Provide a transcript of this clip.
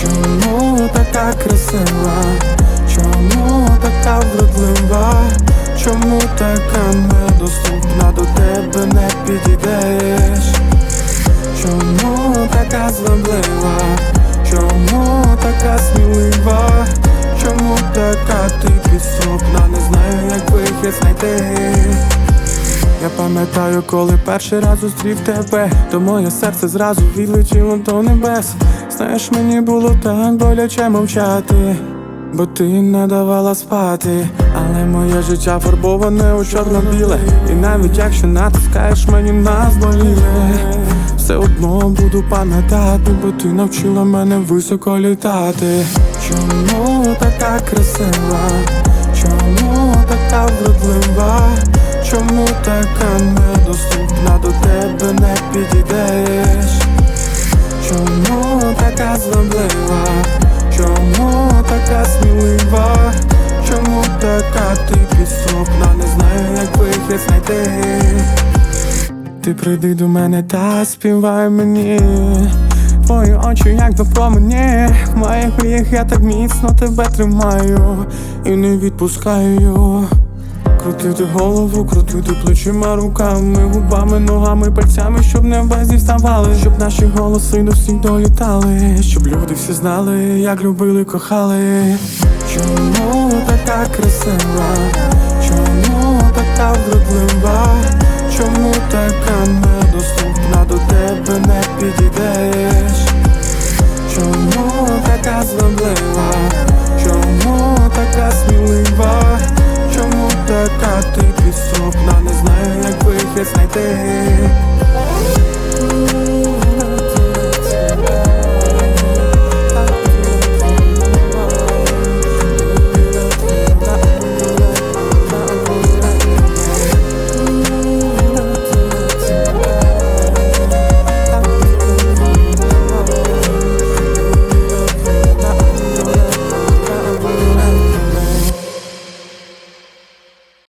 Чому така красива? Чому така вродлива? Чому така недоступна до тебе не підійдеш? Чому така зваблива? Вихід знайти. Я пам'ятаю, коли перший раз зустрів тебе, то моє серце зразу відлетіло до небес. Знаєш, мені було так боляче мовчати, бо ти не давала спати. Але моє життя фарбоване у чорно-біле. І навіть якщо натискаєш мені на зболіле, все одно буду пам'ятати, бо ти навчила мене високо літати. Чому така красива? Чому? Чому така недоступна до тебе не підійдеш? Чому така злоблива? Чому така смілива? Чому така ти підступна? Не знаю, як вихід знайти. Ти прийди до мене та співай мені. Твої очі, як до промені моїх мріях я так міцно тебе тримаю і не відпускаю. Крутити голову, крутити плечима, руками, губами, ногами, пальцями, щоб не безі вставали, щоб наші голоси до всіх долітали, щоб люди всі знали, як любили, кохали. Чому така красива? Чому така вродлива? te